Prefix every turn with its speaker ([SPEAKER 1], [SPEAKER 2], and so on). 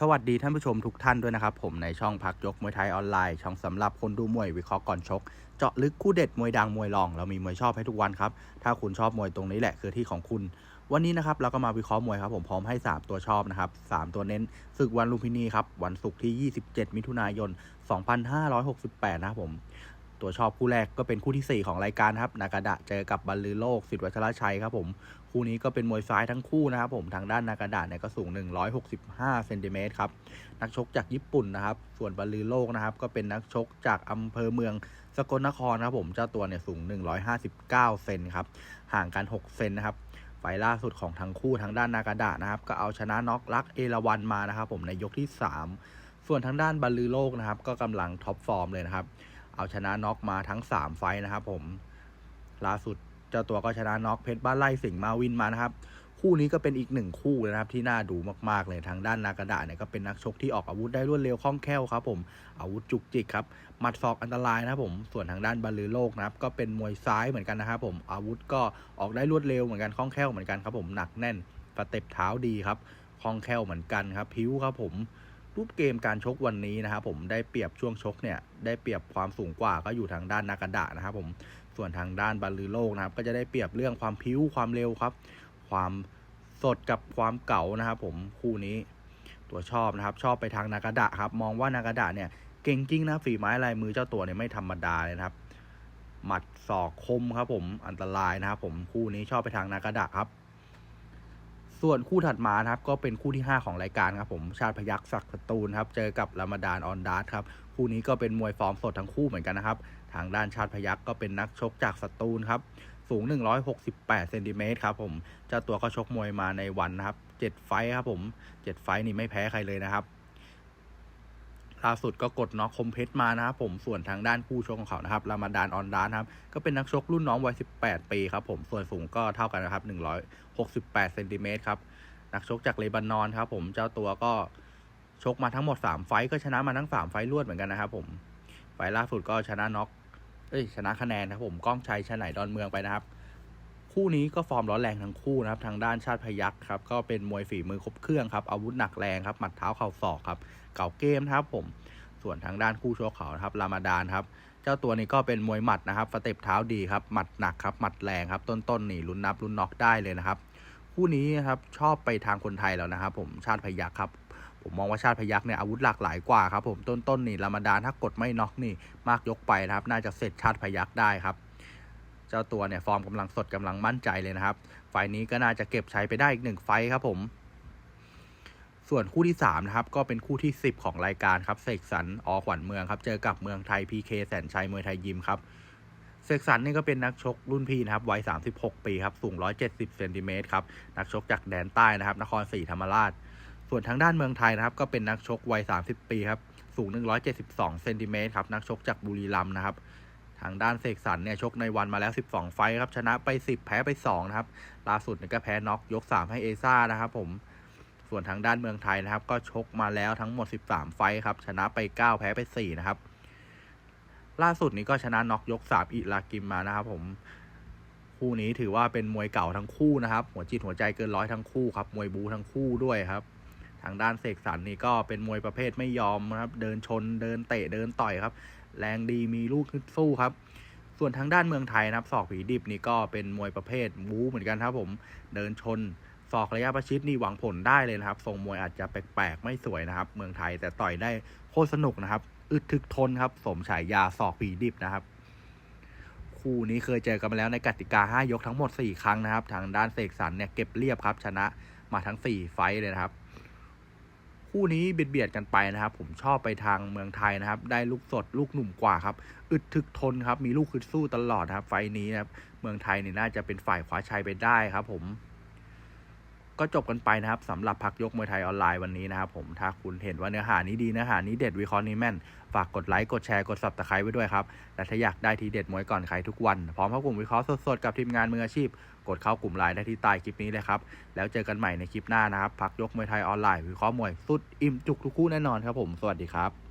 [SPEAKER 1] สวัสดีท่านผู้ชมทุกท่านด้วยนะครับ ผมในช่องพักยกมวยไทยออนไลน์ ช่องสำหรับคนดูมวยวิเคราะห์ก่อนชก เจาะลึกคู่เด็ดมวยดังมวยรอง เรามีมวยชอบให้ทุกวันครับ ถ้าคุณชอบมวยตรงนี้แหละคือที่ของคุณ วันนี้นะครับเราก็มาวิเคราะห์มวยครับ ผมพร้อมให้ 3 ตัวชอบนะครับ 3 ตัวเน้นศึกวันลุมพินีครับวันศุกร์ที่ 27 มิถุนายน 2568 นะครับผม ตัวชอบคู่แรกก็เป็นคู่ที่ 4 ของรายการครับ นากาดะเจอกับบรรลือโลกสิทธิวัชรชัยครับผม คู่นี้ก็เป็นมวยซ้ายทั้งคู่นะครับผม ทางด้านนากาดะเนี่ยก็สูง 165เซนติเมตรครับ นักชกจากญี่ปุ่นนะครับ ส่วนบรรลือโลกนะครับก็เป็นนักชกจากอำเภอเมืองสกลนครครับผม เจ้าตัวเนี่ยสูง 159เซนครับ ห่างกัน 6 เซนนะครับไฟล่าสุดของทั้งคู่ทางด้านนากาดะนะครับ ก็เอาชนะน็อกลักเอราวันมานะครับผมในยกที่ 3 ส่วนทางด้านบรรลือโลกนะครับ ก็กำลังท็อปฟอร์มเลยนะครับ เอาชนะน็อกมาทั้ง 3 ไฟนะครับผมล่าสุดเจ้าตัวก็ชนะน็อกเพชรบ้านไล่สิงห์มาวินมานะครับ คู่นี้ก็เป็นอีกหนึ่งคู่นะครับที่น่าดูมากๆเลยทางด้านนากาดะเนี่ยก็เป็นนักชกที่ออกอาวุธได้รวดเร็วคล่องแคล่วครับผมอาวุธจุกจิกครับหมัดศอกอันตรายนะครับผมส่วนทางด้านบรรลือโลกนะครับก็เป็นมวยซ้ายเหมือนกันนะครับผมอาวุธก็ออกได้รวดเร็วเหมือนกันคล่องแคล่วเหมือนกันครับผมหนักแน่นสเต็ปเท้าดีครับคล่องแคล่วเหมือนกันครับพิ้วครับผม รูปเกมการชกวันนี้นะครับผมได้เปรียบช่วงชกเนี่ยได้เปรียบความสูงกว่าก็อยู่ทางด้านนากาดะนะครับผมส่วนทางด้านบรรลือโลกนะครับ ก็จะได้เปรียบเรื่องความพิ้วความเร็วครับ ความสดกับความเก่านะครับผมคู่นี้ตัวชอบนะครับ ชอบไปทางนากาดะครับ มองว่านากาดะเนี่ยเก่งจริงนะฝีไม้ลายมือเจ้าตัวเนี่ยไม่ธรรมดาเลยนะครับหมัดศอกคมครับผมอันตรายนะครับผมคู่นี้ชอบไปทางนากาดะครับ ส่วนคู่ถัดมานะครับก็เป็นคู่ที่ 5 ของรายการครับผมชาติพยักษ์ศักดิ์สตูลครับเจอกับรามาดานออนดาร์ครับคู่นี้ก็เป็นมวยฟอร์มสดทั้งคู่เหมือนกันนะครับ ทางด้านชาติพยักษ์ก็เป็นนักชกจากสตูลครับสูง 168 เซนติเมตรครับผมเจ้าตัวก็ชกมวยมาในวันนะครับ 7 ไฟครับผม 7 ไฟนี่ไม่แพ้ใครเลยนะครับ ล่าสุดก็กดน็อกคมเพชรมานะครับผมส่วนทางด้านคู่ชกของเขานะครับรามาดานออนดานครับก็เป็นนักชกรุ่นน้องวัย 18 ปีครับผมส่วนสูงก็เท่ากันนะครับ 168เซนติเมตรครับนักชกจากเลบานอนครับผมเจ้าตัวก็ชกมาทั้งหมด 3 ไฟท์ก็ชนะมาทั้ง 3 ไฟท์รวดเหมือนกันนะครับผมไฟล์ล่าสุดก็ชนะน็อกเอ้ยชนะคะแนนนะครับผมก้องชัยชนะไหนดอนเมืองไปนะครับ คู่นี้ก็ฟอร์มร้อนแรงทั้งคู่นะครับ ทางด้านชาติพยักครับ ก็เป็นมวยฝีมือครบเครื่องครับ อาวุธหนักแรงครับ หมัดเท้าเข่าศอกครับ เก่าเกมนะครับผม ส่วนทางด้านคู่โชว์เขาครับ รามาดานครับ เจ้าตัวนี้ก็เป็นมวยหมัดนะครับ สเต็ปเท้าดีครับ หมัดหนักครับ หมัดแรงครับ ต้นๆนนี่ลุ้นนับลุ้นน็อกได้เลยนะครับ คู่นี้ครับ ชอบไปทางคนไทยแล้วนะครับ ผม ชาติพยักครับผมมองว่าชาติพยักเนี่ยอาวุธหลากหลายกว่าครับผมต้นๆนนี่รามาดานถ้ากดไม่น็อกนี่มากยกไปนะครับ น่าจะเสร็จชาติพยักได้ครับ เจ้าตัวเนี่ยฟอร์มกำลังสดกำลังมั่นใจเลยนะครับ ไฟนี้ก็น่าจะเก็บใช้ไปได้อีกหนึ่งไฟครับผม ส่วนคู่ที่3นะครับก็เป็นคู่ที่ 10 ของรายการครับเสกสรรอขวัญเมืองครับ เจอกับเมืองไทย PK แสนชัยมวยไทยยิมครับเสกสรรนี่ก็เป็นนักชกรุ่นพี่นะครับวัย 36 ปีครับสูง 170 เซนติเมตรครับนักชกจากแดนใต้นะครับ นครศรีธรรมราช ส่วนทางด้านเมืองไทยนะครับ ก็เป็นนักชกวัย 30 ปีครับสูง 172 เซนติเมตรครับนักชกจากบุรีรัมย์นะครับ ทางด้านเสกสรรเนี่ยชกในวันมาแล้ว 12 ไฟครับ ชนะไป 10 แพ้ไป 2 นะครับ ล่าสุดเนี่ยก็แพ้น็อกยก 3 ให้เอซ่านะครับผม ส่วนทางด้านเมืองไทยนะครับ ก็ชกมาแล้วทั้งหมด 13 ไฟครับ ชนะไป 9 แพ้ไป 4 นะครับ ล่าสุดนี้ก็ชนะน็อกยก 3 อิลากิมมานะครับผม คู่นี้ถือว่าเป็นมวยเก่าทั้งคู่นะครับ หัวจิตหัวใจเกินร้อยทั้งคู่ครับ มวยบูทั้งคู่ด้วยครับทางด้านเสกสรรนี่ก็เป็นมวยประเภทไม่ยอมนะครับ เดินชนเดินเตะเดินต่อยครับ แรงดีมีลูกขึ้นสู้ครับ ส่วนทางด้านเมืองไทยนะครับศอกผีดิบนี่ก็เป็นมวยประเภทบู๊เหมือนกันครับผมเดินชนศอกระยะประชิดนี่หวังผลได้เลยนะครับทรงมวยอาจจะแปลกๆไม่สวยนะครับ เมืองไทยแต่ต่อยได้โคตรสนุกนะครับ อึดถึกทนครับ สมฉายาศอกผีดิบนะครับ คู่นี้เคยเจอกันมาแล้วในกติกา 5 ยกทั้งหมด 4 ครั้งนะครับ ทางด้านเสกสรรเนี่ยเก็บเรียบครับ ชนะมาทั้ง 4 ไฟเลยนะครับ คู่นี้เบียดเบียดกันไปนะครับ ผมชอบไปทางเมืองไทยนะครับ ได้ลูกสดลูกหนุ่มกว่าครับ อึดถึกทนครับ มีลูกคึดสู้ตลอดครับ ไฟนี้นะครับ เมืองไทยเนี่ยน่าจะเป็นฝ่ายคว้าชัยไปได้ครับผม ก็จบกันไปนะครับสำหรับพักยกมวยไทยออนไลน์วันนี้นะครับผมถ้าคุณเห็นว่าเนื้อหานี้ดีเนื้อหานี้เด็ดวิเคราะห์นี้แม่น ฝากกดไลค์กดแชร์กด subscribe ไว้ด้วยครับและถ้าอยากได้ทีเด็ดมวยก่อนใครทุกวัน พร้อมเข้ากลุ่มวิเคราะห์สดๆกับทีมงานมืออาชีพ กดเข้ากลุ่มไลน์ได้ที่ใต้คลิปนี้เลยครับแล้วเจอกันใหม่ในคลิปหน้านะครับพักยกมวยไทยออนไลน์วิเคราะห์มวยสุดอิ่มจุกทุกคู่แน่นอนครับผมสวัสดีครับ